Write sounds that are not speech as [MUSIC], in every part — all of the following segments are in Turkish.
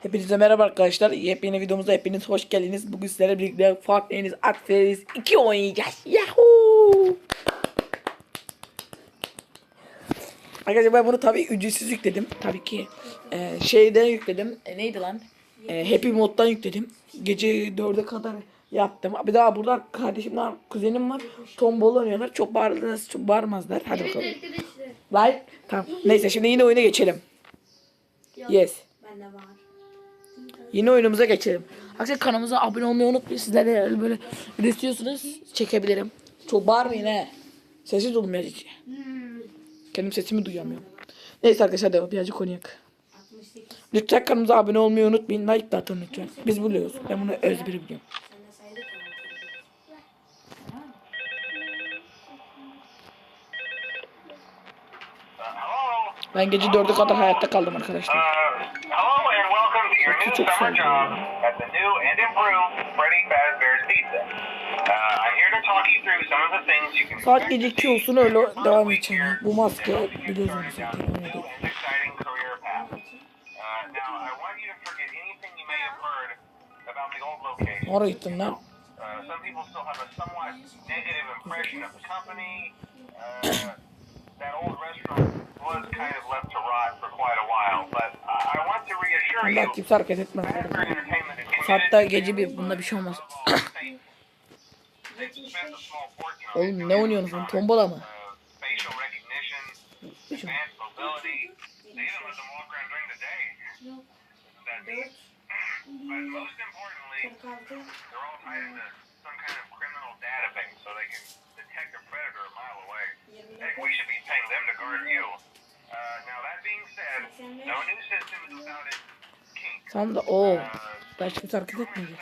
Hepinize merhaba arkadaşlar. Yepyeni videomuza hepiniz hoş geldiniz. Bugün sizlerle birlikte Fortnite Akseries 2 oynayacağız. Yahoo! Arkadaşlar ben bunu tabii ücretsiz yükledim. Tabii ki e, şeyden yükledim. E, neydi lan? E, Happy Mod'dan yükledim. Gece 4'e kadar yaptım. Bir daha burada kardeşim var, kuzenim var. Tombol oynuyorlar. Çok bağırırlar, çok bağırmazlar. Hadi bakalım. arkadaşlar. Like. Tamam. Neyse şimdi yine oyuna geçelim. Yes. Bende var. Yeni oyunumuza geçelim. Arkadaşlar kanalımıza abone olmayı unutmayın. Sizler de böyle video istiyorsanız çekebilirim. Çok bağırmayın he. Olun ya hiç. Kendim sesimi duyamıyorum. Neyse arkadaşlar devam. Birazcık. 68. Lütfen kanalımıza abone olmayı unutmayın. Like de atın lütfen. Biz biliyoruz. Ben bunu özbiri biliyorum. Ben gece 4'e kadar hayatta kaldım arkadaşlar. do summer jobs at the new and improved Freddy Fazbear's Pizza. Uh, I'm here to talk you through some of the things you can Uh, some people still have a somewhat negative impression of the company. Uh, that old restaurant was kind of left to rot for quite a Bak kimse hareket etmez. Hatta gece bir bunda bir şey olmaz. [COUGHS] Oğlum ne oynuyorsun? Tombala mı? Uh, now that being said, no new systems without it. Tam da o. Başka kimse hareket etmedi.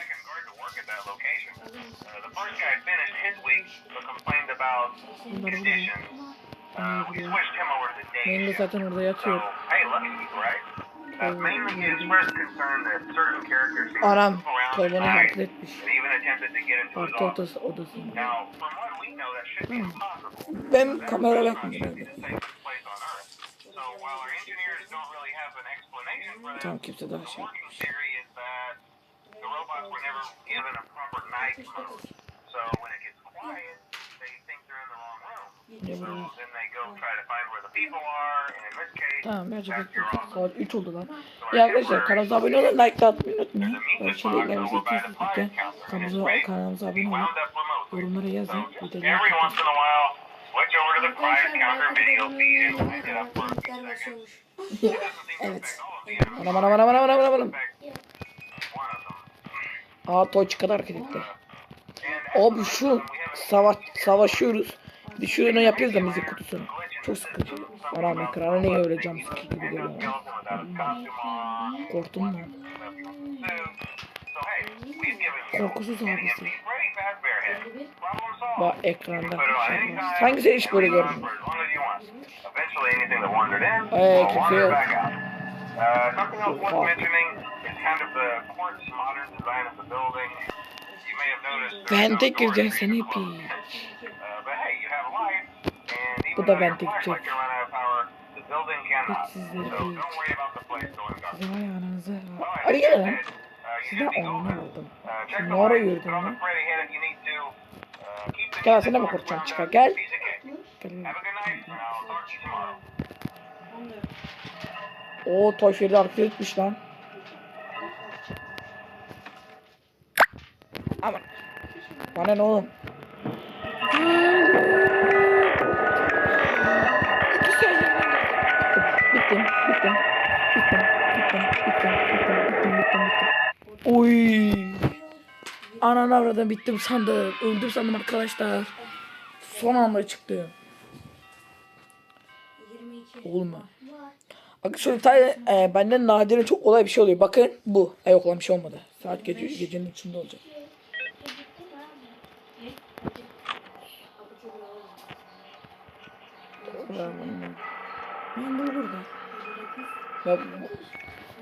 Benim de zaten orada yatıyor. Ee, Aram, kolonu hareket etmiş. Artı odası, odası. Hmm. Ben kamera yapmıyorum. Tamam kimse daha şey yapmış. Tamam bence bekliyorum. Saat 3 oldu lan. Ya arkadaşlar kanalımıza abone olun, like atmayı unutmayın. Başarılı eklerimizi izleyicilikte kanalımıza, kanalımıza abone olun. Yorumlara yazın. Bir de. What's over to the prior counter video feed and wind up for a few seconds. evet. Anam anam anam anam anam anam. Aa toç kadar hareket etti. Abi şu savaş savaşıyoruz. Bir şu önü yapıyoruz da müzik kutusunu. Çok sıkıcı. Anam ekrana niye öyle cam sıkı gibi geliyor. Korktum mu? Korkusuz abisi. Bak ekranda. Hangisi hiç böyle görmüyor? Ay kimse yok. Vente gireceksin seni ipi. Bu da vente girecek. Bitsizleri değil. Sizin ayağınızı. Hadi gel lan. Size onu aldım. Şimdi oraya yürüdüm lan. Gel mi towards kurtacağım up. gel. Toy Feride hareket etmiş lan. Aman. Bana ne oğlum? İki saniye. Bittim, bittim, bittim, bittim, bittim, bittim, bittim, bittim, bittim. Oy. Ananı avradım bittim sandım. Öldüm sandım arkadaşlar. Son anda çıktı. 22. Oğlum ya. Bakın şöyle bir tane e, benden nadiren çok olay bir şey oluyor. Bakın bu. Ha yok lan bir şey olmadı. Saat gece, gecenin içinde olacak. Ben dur burada. Ya,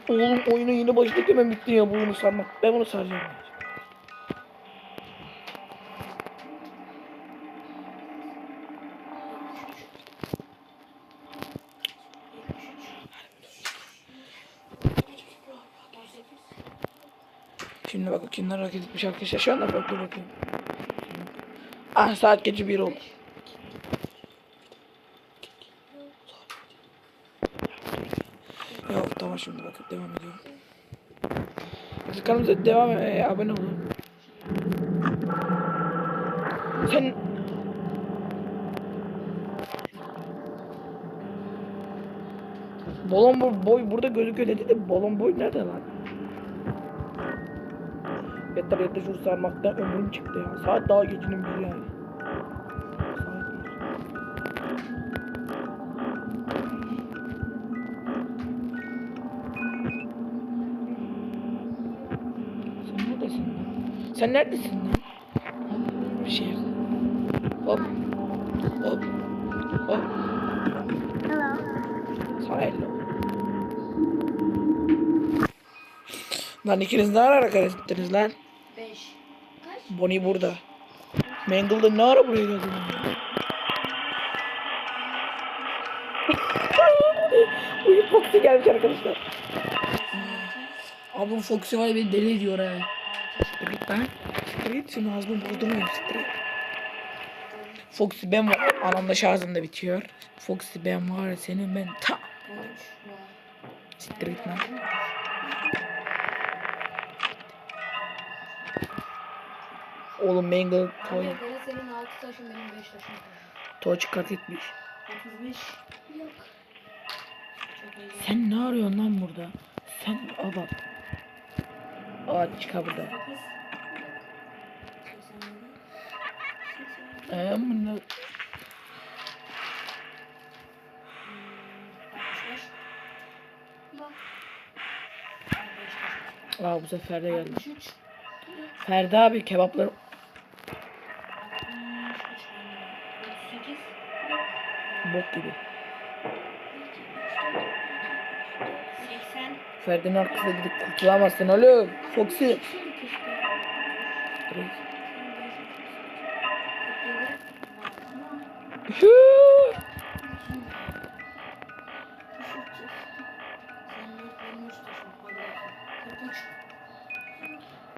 oğlum oyunu yeni başladık hemen bitti ya bu oyunu sarmak. Ben bunu saracağım. Kimler hareket etmiş arkadaşlar. Şu anda bak dur bakayım. Ah saat gece bir oldu. Yok tamam şimdi bakın devam ediyorum. Kanalımıza devam e, abone olun. Sen Balon boy burada gözüküyor dedi de balon boy nerede lan? Yeter şu sarmaktan ömrüm çıktı ya. Saat daha gecenin biri yani. Sen neredesin lan? Bir şey yok. Hop. Hop. Hop. Hello. Sana hello. Lan ikiniz ne ara ettiniz lan? 5. Bonnie burada. Mangle'da ne ara buraya geldin? [LAUGHS] Uyup Foxy gelmiş arkadaşlar. Bu Foxy var ya beni deli ediyor ha. Siktir git lan. Siktir git senin ağzını bozdurmayayım siktir git. Foxy ben var. Anamda şarjım da bitiyor. Foxy ben var senin ben ta. 13 var. Siktir git lan. Oğlum Mangle toy, Abi senin 6 taşın benim 5 taşım. toy çıkart etmiş. 35. Yok. Sen ne arıyorsun lan burada? Sen bak. Aa çıkar burada. 9. 87. Ee, bunu... 65. Bak. 5 taşım. Aa bu sefer de geldi. 63. Ferdi abi kebapları bok gibi. 80. Ferdi'nin arkasına gidip kurtulamazsın oğlum. Foxy.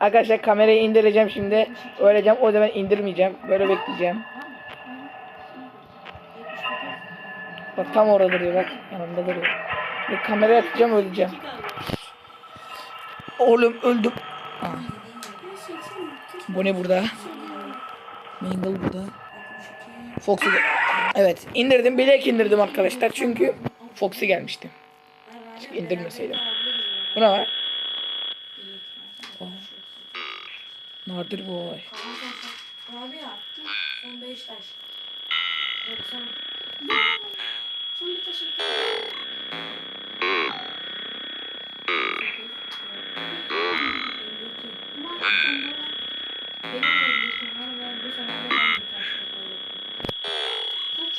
Arkadaşlar kamerayı indireceğim şimdi. Öleceğim. O zaman indirmeyeceğim. Böyle bekleyeceğim. Bak tam orada duruyor bak. Yanımda duruyor. Bir kamerayı açacağım öleceğim. Oğlum öldüm. Aa. Bu ne burada? Mangle burada. Gel- Evet indirdim. Bilek indirdim arkadaşlar. Çünkü Foxy gelmişti. Çünkü indirmeseydim. Bu ne var? Aa. Nadir bu olay. Abi ya. Son 5 taş. 90. Son bir taşım. Benim de ellikim var ve bu zamanda ben bir taşla kaybettim. Kaç?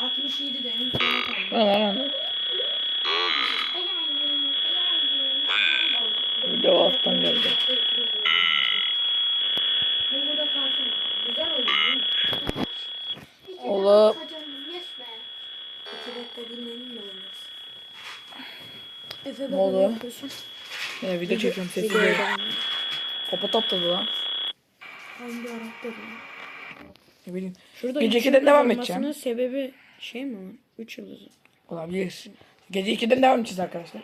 67 de en sona kaldı. Bu ne lan? Bir de o alttan geldi. Bu burada kalsın. Güzel oyun değil mi? Oğlum. İki dakika dinlenin de oynarız. Oldu? Ya video çekiyorum sesi. Topa topladı lan. Hangi Arap'ta Ne bileyim. Şurada Gece üç 2'den yıldız devam edeceğim. sebebi şey mi lan? 3 yıldız. Olabilir. Gece 2'den devam edeceğiz arkadaşlar.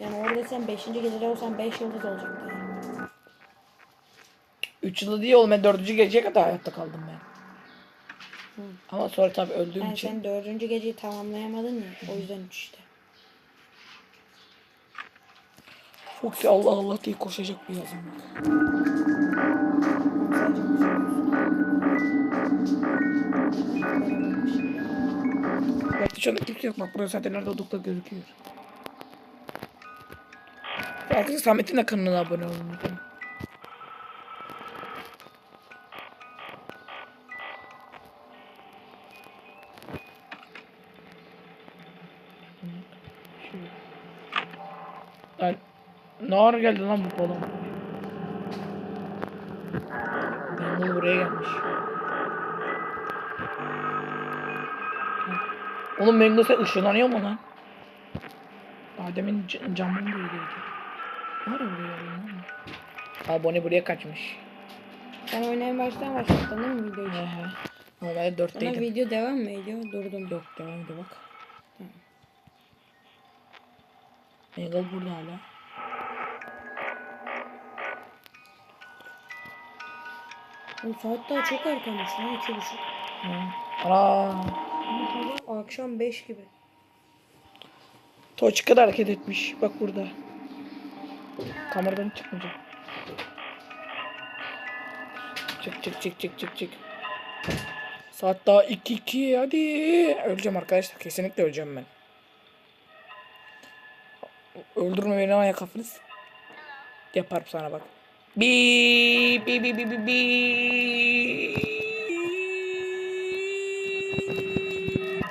Yani orada sen 5. gecede olsan 5 yıldız olacaktı. Yani. 3 yılı değil oğlum ben 4. geceye kadar hayatta kaldım ben. Ama sonra tabii öldüğüm Yani için. sen 4. geceyi tamamlayamadın ya. O yüzden 3 işte. Foxy Allah Allah diye koşacak bir yazım. Bak anda kimse yok. Bak burası zaten nerede oldukları gözüküyor. Arkadaşlar Samet'in de kanalına abone olun. lütfen. Ne ara geldi lan bu balon? Bengal buraya gelmiş. Oğlum Mango sen ışınlanıyor mu lan? Daha demin camın böyleydi. Ne ara buraya lan? Ha Bonnie buraya kaçmış. Sen oynayın baştan başlattın değil mi videoyu? He he. Normalde dörtteydim. video devam mı ediyor? Durdum. Yok devam ediyor bak. Angle burada hala. Oğlum saat daha çok erkenmiş lan iki buçuk. Hava akşam 5 gibi. Toçka da hareket etmiş. Bak burada. Kameradan çıkmayacak. Çık çık çık çık çık çık. Saat daha 2 2 hadi. Öleceğim arkadaşlar. Kesinlikle öleceğim ben. Öldürme beni ama kafanız. Yaparım sana bak. Bi bi bi bi bi bi.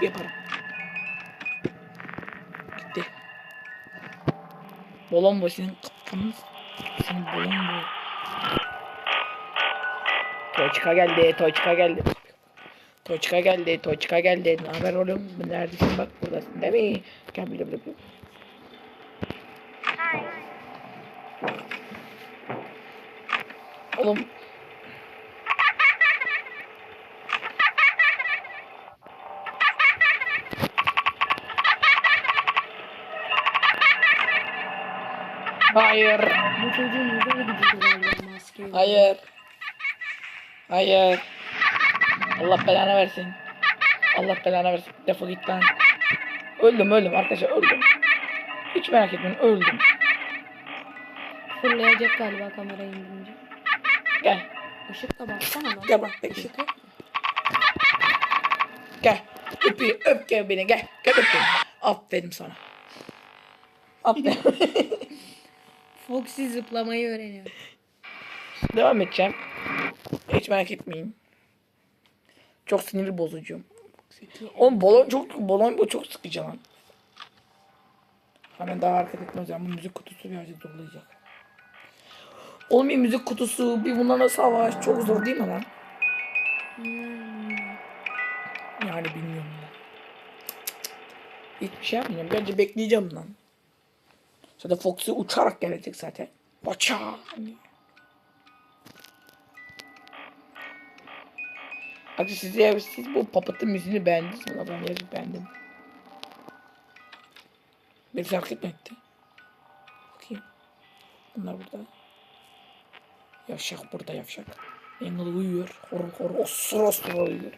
Yaparım. Gitti. Balon bu senin kafanız. Senin balon bu. Toçka geldi, Toçka geldi. Toçka geldi, Toçka geldi. Ne haber oğlum? Neredesin? Bak buradasın değil mi? Gel bile bile Oğlum. Hayır. Bu çocuğun de gidiyor galiba maskeyi. Hayır. Hayır. Allah belanı versin. Allah belanı versin. Defol git lan. Öldüm öldüm arkadaşlar öldüm. Hiç merak etmeyin öldüm. Fırlayacak galiba kamerayı indirince. Gel. Işık da baksana lan. Gel bak. Işık yok. Gel. Öpeyim öp gel beni gel. Gel öp beni. Aferin sana. Aferin. [LAUGHS] Foxy zıplamayı öğreniyor. Devam edeceğim. Hiç merak etmeyin. Çok sinir bozucu. Oğlum balon çok balon bu çok sıkıcı lan. Hemen daha hareket etmez yani bu müzik kutusu birazcık zorlayacak. Oğlum bir müzik kutusu bir bunlarla savaş çok zor değil mi lan? Yani bilmiyorum ya. Hiçbir şey yapmayacağım. Bence bekleyeceğim lan. Zaten Foxy uçarak gelecek zaten. Baça. Akı siz, ya, siz bu papatın müziğini beğendiniz mi? Ben yazıp beğendim. Bir hareket mi etti? Bakayım. Bunlar burada. Yavşak burada yavşak. Angle uyuyor. Horul horul osur osur uyuyor.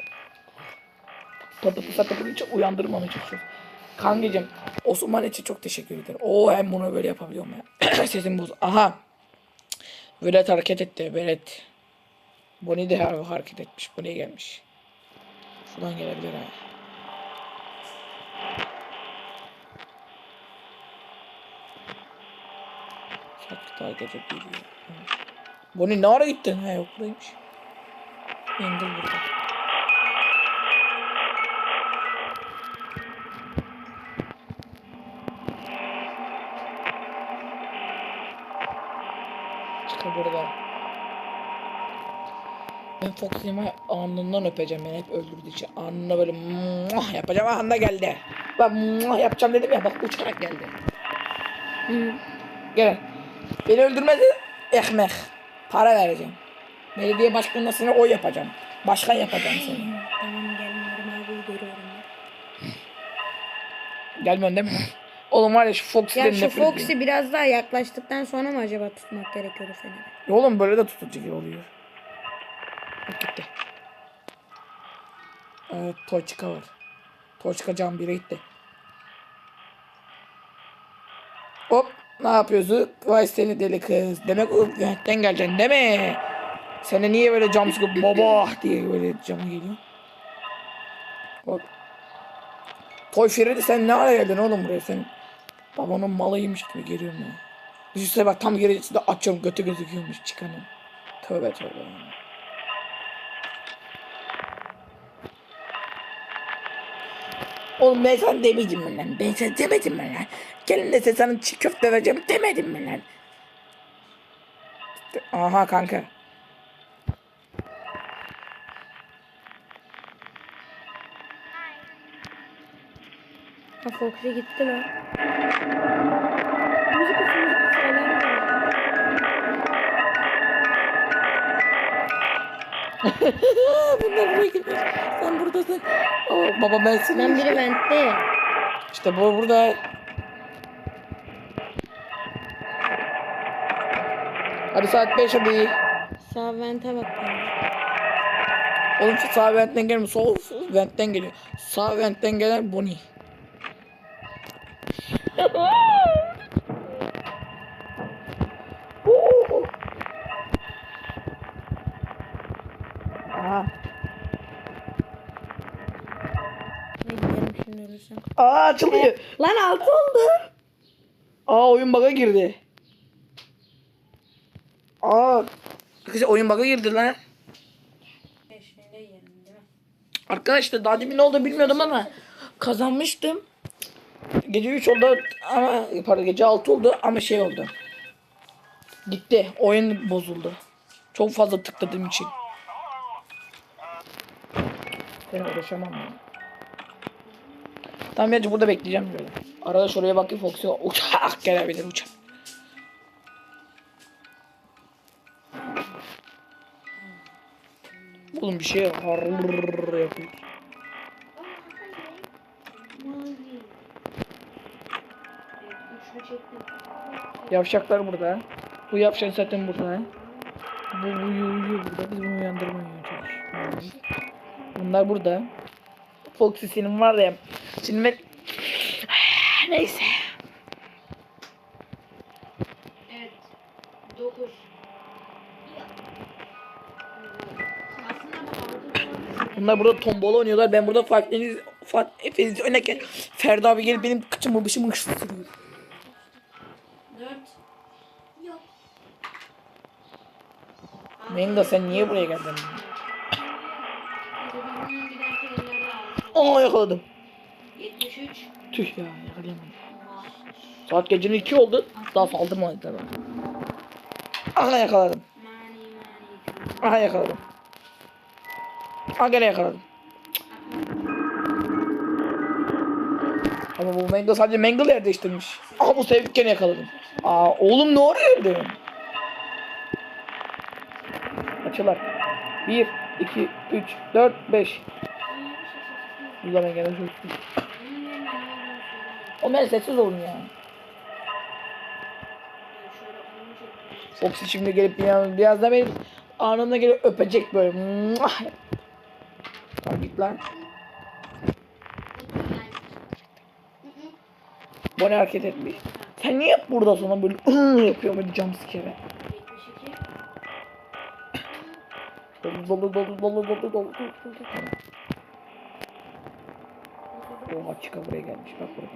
Papatı sapatı hiç uyandırmamaya çalışıyor. Kankacım Osman için çok teşekkür ederim. Oo hem bunu böyle yapabiliyorum ya. [COUGHS] Sesim buz. Aha. Velet hareket etti. Velet. Bonnie de har- hareket etmiş. Bonnie gelmiş. Şuradan gelebilir ha. Şarkı daha gece geliyor. Bonnie ne ara gittin? Ha yok buradaymış. Yengil burada. Çıkar burada. Ben Foxy'mi alnından öpeceğim yani hep öldürdüğü için. Alnına böyle muah yapacağım. Anında geldi. Ben muah yapacağım dedim ya bak uçarak geldi. Hı. Gel. Beni öldürmedi. Ekmek. Para vereceğim. Belediye başkanına seni oy yapacağım. Başkan yapacağım seni. Tamam gelmiyorum abi görüyorum. Gelmiyorsun değil mi? Oğlum var ya şu Foxy'den Ya şu. Foxy biraz daha yaklaştıktan sonra mı acaba tutmak gerekiyordu seni? Ya Oğlum böyle de tutucu oluyor. Bak gitti. Evet Toçka var. Toçka can bire gitti. Hop ne yapıyorsun? Vay seni deli kız. Demek Ürküt'ten geleceksin değil mi? Sana niye böyle cam sıkıp baba diye böyle cama geliyor? Bak. Toy Feride sen ne ara geldin oğlum buraya sen? Babanın malıymış gibi geliyorum ya. Düşünsene bak tam gerisinde açıyorum götü gözüküyormuş çıkanın. Tövbe tövbe. Oğlum ben sana demedim mi lan? Ben sana demedim mi lan? Gelin de sana çiğ köfte vereceğim demedim mi lan? Aha kanka. Ha Foxy gitti lan. Müzik müzik kutusu Bunlar buraya geliyor. Sen buradasın. Oo, baba ben seni. Lan biri ventte. İşte bu burada. Hadi saat 5 hadi. Sağ vente bak. Oğlum sağ ventten gelmiyor. Sol ventten geliyor. Sağ ventten gelen Bonnie. Aha. Ne gidelim şimdi ölürsem. Aa açılıyor. Lan altı oldu. Aa oyun bug'a girdi. Aa. Arkadaşlar oyun bug'a girdi lan. Arkadaşlar daha demin ne oldu bilmiyordum ama kazanmıştım. Gece 3 oldu ama pardon gece 6 oldu ama şey oldu. Gitti. Oyun bozuldu. Çok fazla tıkladığım için. Ben uğraşamam ya. Tamam ya burada bekleyeceğim böyle. Arada şuraya bakayım Fox'u uçak gelebilir uçak. Oğlum bir şey harrrr. Yavşaklar burada. Bu yavşak zaten burada. Bu uyuyor, uyuyor burada. Biz bunu uyandırmaya çalışıyoruz. Bunlar burada. Foxy senin var ya. Şimdi ben... [SIGHS] Neyse. Evet. Dokuz. Aslında bu altı falan. Bunlar burada tombola oynuyorlar. Ben burada farklı farklı Efendisi oynarken Ferdi abi gelip benim kıçımı başımı ısırıyor. Menga sen niye buraya geldin? Aa yakaladım. 73. Tüh ya yakalayamadım. Saat gecenin 2 oldu. Daha saldırmadılar bana. Aha yakaladım. Aha yakaladım. Aha gene yakaladım. Ama bu Mangle sadece Mangle yer değiştirmiş. Aha bu sevdik gene yakaladım. Aa oğlum ne oraya öldün? Açılar. 1, 2, 3, 4, 5. Ben gene O ben sessiz olun ya. Foxy şimdi gelip biraz, biraz da benim anında gelip öpecek böyle. Tamam git lan. Bu ne hareket etmiş. Sen niye burada sonra böyle ıı yapıyor böyle jumpscare. Dolu dolu dolu dolu dolu dolu dolu dolu. Oha çıka buraya gelmiş bak burada.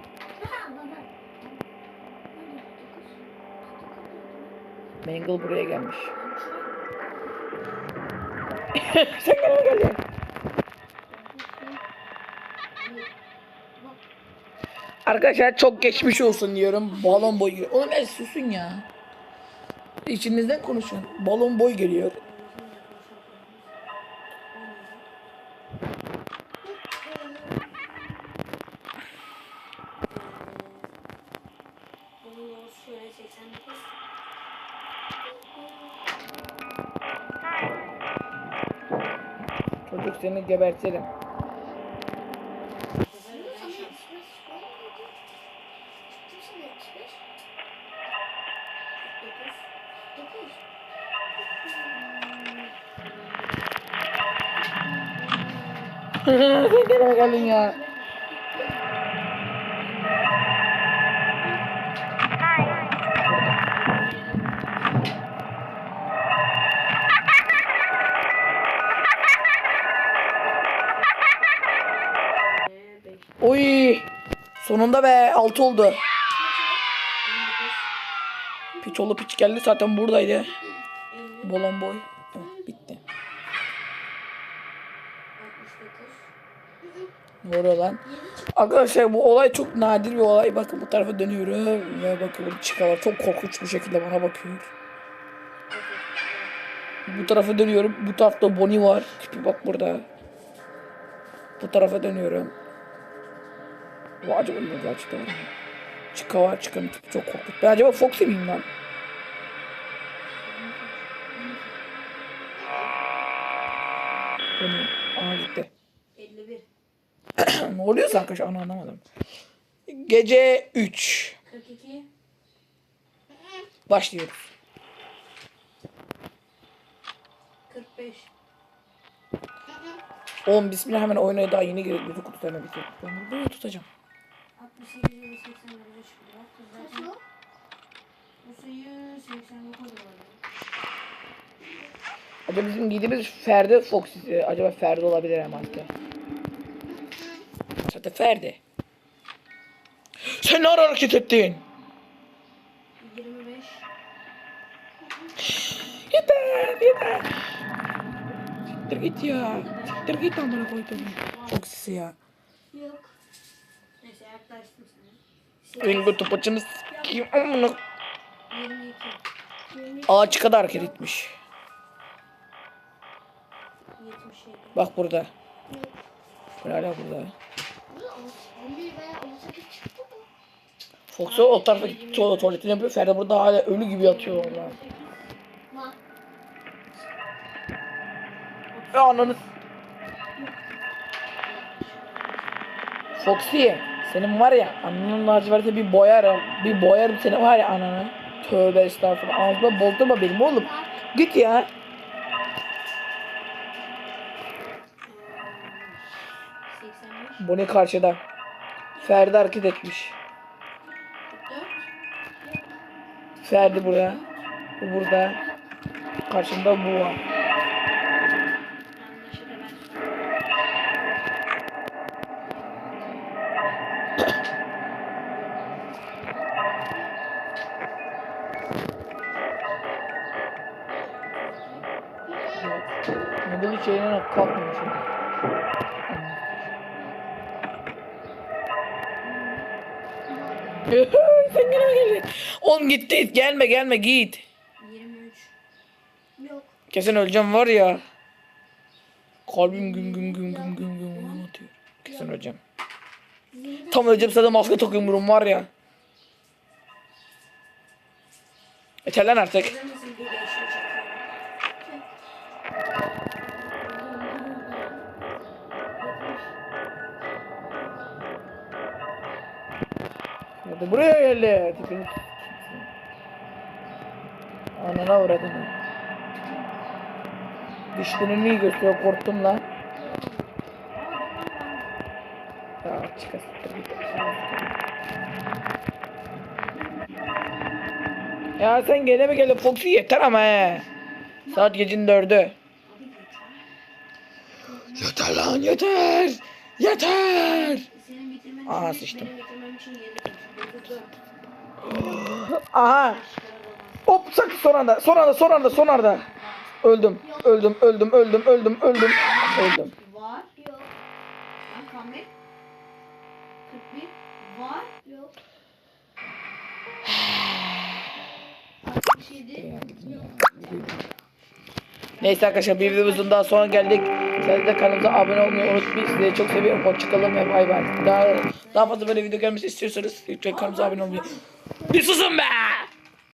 Mangle buraya gelmiş. [LAUGHS] Sen mi geldin? Arkadaşlar çok geçmiş olsun diyorum. Balon boy geliyor. Oğlum ben susun ya. İçinizden konuşun. Balon boy geliyor. Sen gene mi geldin ya? Oy! Sonunda be 6 oldu. Piç oğlu piç geldi zaten buradaydı. Bolon boy. Bitti. Ne oluyor lan? Arkadaşlar bu olay çok nadir bir olay. Bakın bu tarafa dönüyorum ve bakın çıkalar çok korkunç bir şekilde bana bakıyor. Bu tarafa dönüyorum. Bu tarafta Bonnie var. Tipi bak burada. Bu tarafa dönüyorum. O acaba ölmüyor gerçekten. Çıka var çıkanın tipi çok korkut. Ben acaba Foxy miyim lan? Beni ana gitti. 51. [COUGHS] ne oluyorsa arkadaşlar onu anlamadım. Gece 3. 42. Başlıyoruz. 45. 10 bismillah hemen oynaya daha yeni girip kutularına bitirdim. Ben bunu tutacağım. 68 ile 80 derece çıktı. Bak zaten bu sayı 89 oldu. Acaba bizim giydiğimiz Ferdi Foxy. Acaba Ferdi olabilir hem maske. Zaten Ferdi. Sen ne ara hareket ettin? 25. Yeter yeter. Siktir git ya. Siktir git amına koydum. Foxy ya. Yok. Yaklaştım sana. Benim bu topaçını s**eyim amına. 22. 22. Ağaç kadar hareket etmiş. 77. Bak burada. Hala burada. Fox'u o tarafa tu tuvaletini yapıyor. Ferdi burada hala ölü gibi yatıyor orada. Ya ananı. Foxy senin var ya ananın laciverte bir boyarım. Bir boyarım seni var ya ananı. Tövbe estağfurullah. Ağzına bozdurma benim oğlum. Git ya. 85. Bu ne karşıda? Ferdi hareket etmiş. 44. Ferdi burada. Bu burada. Karşında bu var. Yayına kalkmamışım? Sen gene mi geldin? Oğlum git git gelme gelme git. 23. Yok. Kesin öleceğim var ya. Kalbim güm güm güm güm güm güm güm atıyor. Kesin öleceğim. Tam öleceğim sana maske takıyorum var ya. Yeter lan artık. Hadi buraya geldi. Tipini Anana uğradın. Dişlerini iyi gösteriyor korktum lan. Ya çık siktir git. Ya sen gene mi geldin Foxy yeter ama he. Saat gecenin dördü. Yeter lan yeter. Yeter. Aha, sıçtım. Aha. Hop sak son anda son anda son anda son anda. Öldüm. Öldüm öldüm öldüm öldüm öldüm. Öldüm. Var. Yok. Lan comeback. 41. Var. Yok. 67. Neyse arkadaşlar bir videomuzun daha sonra geldik. Sizler de kanalımıza abone olmayı unutmayın. Sizleri çok seviyorum. Hoşçakalın ve bay bay. Daha, daha fazla böyle video gelmesi istiyorsanız lütfen kanalımıza abone olmayı. Bir susun be!